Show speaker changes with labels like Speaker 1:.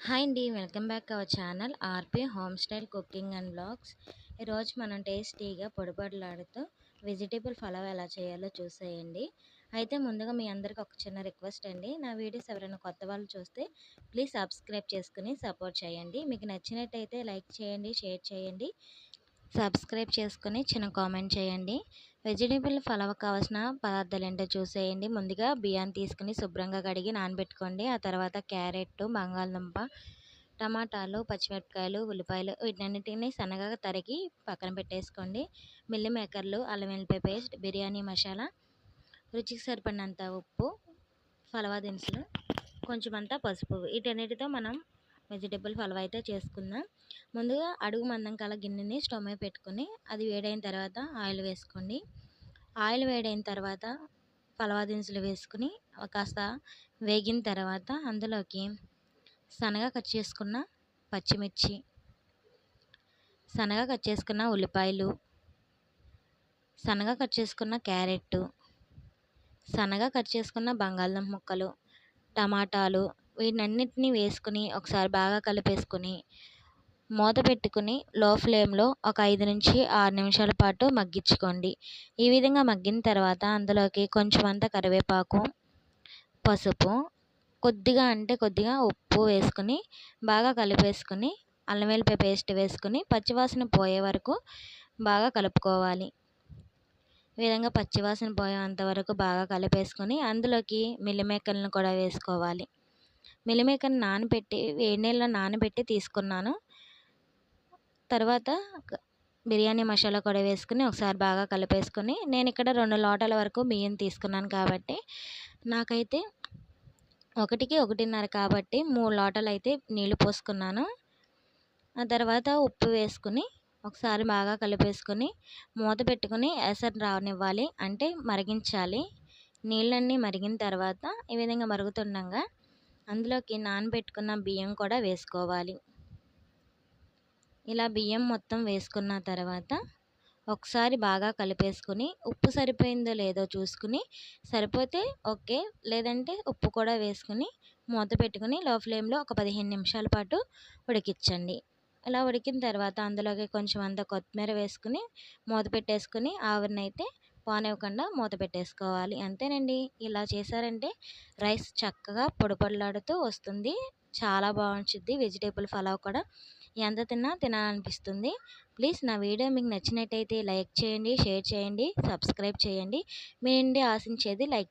Speaker 1: Hi అండి welcome back our channel RP home style cooking and blogs. ఈరోజు మనం టేస్టీగా పొడిపొడలాడుతూ వెజిటేబుల్ ఫలవ్ ఎలా చేయాలో చూసేయండి. అయితే ముందుగా మీ అందరికి ఒక చిన్న రిక్వెస్ట్ అండి. నా వీడియోస్ ఎవరైనా కొత్త వాళ్ళు చూస్తే ప్లీజ్ సబ్స్క్రైబ్ చేసుకుని సపోర్ట్ చేయండి. మీకు నచ్చినట్టయితే లైక్ చేయండి షేర్ చేయండి. సబ్స్క్రైబ్ చేసుకుని చిన్న కామెంట్ చేయండి. వెజిటేబుల్ ఫలవ కావాల్సిన పదార్థాలు ఏంటో చూసేయండి. ముందుగా బియ్యాన్ని తీసుకుని శుభ్రంగా కడిగి నానబెట్టుకోండి. ఆ తర్వాత క్యారెట్ బంగాళదుంప టమాటాలు పచ్చిమిరపకాయలు ఉల్లిపాయలు వీటన్నిటిని సన్నగా తరిగి పక్కన పెట్టేసుకోండి. మిల్లి మేకర్లు అల్లం వెల్లిపాయ పేస్ట్ బిర్యానీ మసాలా రుచికి సరిపడినంత ఉప్పు ఫలవా దినుసులు కొంచెం అంతా పసుపు. వీటన్నిటితో మనం వెజిటేబుల్ పలవ అయితే చేసుకుందాం. ముందుగా అడుగు మందం కల గిన్నెని స్టవ్ మీద పెట్టుకుని అది వేడైన తర్వాత ఆయిల్ వేసుకోండి. ఆయిల్ వేడైన తర్వాత పలవా దినుసులు వేసుకుని కాస్త వేగిన తర్వాత అందులోకి సన్నగా కట్ చేసుకున్న పచ్చిమిర్చి సన్నగా కట్ చేసుకున్న ఉల్లిపాయలు సన్నగా కట్ చేసుకున్న క్యారెట్ సన్నగా కట్ చేసుకున్న బంగాళదుంప ముక్కలు టమాటాలు వీటన్నిటిని వేసుకుని ఒకసారి బాగా కలిపేసుకుని మూత పెట్టుకుని లో ఫ్లేమ్లో ఒక ఐదు నుంచి ఆరు నిమిషాల పాటు మగ్గించుకోండి. ఈ విధంగా మగ్గిన తర్వాత అందులోకి కొంచెం అంత కరివేపాకు పసుపు కొద్దిగా అంటే కొద్దిగా ఉప్పు వేసుకుని బాగా కలిపేసుకుని అల్లం వెల్లిపాయ పేస్ట్ వేసుకుని పచ్చివాసన పోయే వరకు బాగా కలుపుకోవాలి. ఈ విధంగా పచ్చివాసన పోయేంత వరకు బాగా కలిపేసుకొని అందులోకి మిల్లిమేకలను కూడా వేసుకోవాలి. మిల్లిమేకర్ని నానబెట్టి వేడి నీళ్ళలో నానబెట్టి తీసుకున్నాను. తర్వాత బిర్యానీ మసాలా కూడా వేసుకుని ఒకసారి బాగా కలిపేసుకుని నేను ఇక్కడ రెండు లోటాల వరకు బియ్యం తీసుకున్నాను కాబట్టి నాకైతే ఒకటికి ఒకటిన్నర కాబట్టి మూడు లోటలు అయితే నీళ్ళు పోసుకున్నాను. ఆ తర్వాత ఉప్పు వేసుకుని ఒకసారి బాగా కలిపేసుకొని మూత పెట్టుకుని ఎసరు రానివ్వాలి అంటే మరిగించాలి. నీళ్ళన్నీ మరిగిన తర్వాత ఈ విధంగా మరుగుతుండగా అందులోకి నానబెట్టుకున్న బియ్యం కూడా వేసుకోవాలి. ఇలా బియ్యం మొత్తం వేసుకున్న తర్వాత ఒకసారి బాగా కలిపేసుకుని ఉప్పు సరిపోయిందో లేదో చూసుకుని సరిపోతే ఓకే లేదంటే ఉప్పు కూడా వేసుకుని మూత పెట్టుకుని లో ఫ్లేమ్లో ఒక పదిహేను నిమిషాల పాటు ఉడికించండి. ఇలా ఉడికిన తర్వాత అందులోకి కొంచెం అంత కొత్తిమీర వేసుకుని మూత పెట్టేసుకుని ఆవిరినైతే పానివ్వకుండా మూత పెట్టేసుకోవాలి. అంతేనండి. ఇలా చేశారంటే రైస్ చక్కగా పొడిపడలాడుతూ వస్తుంది. చాలా బాగుంటుంది వెజిటేబుల్ ఫలావ్ కూడా ఎంత తిన్నా తినాలనిపిస్తుంది. ప్లీజ్ నా వీడియో మీకు నచ్చినట్టయితే లైక్ చేయండి షేర్ చేయండి సబ్స్క్రైబ్ చేయండి. మీ నుండి ఆశించేది లైక్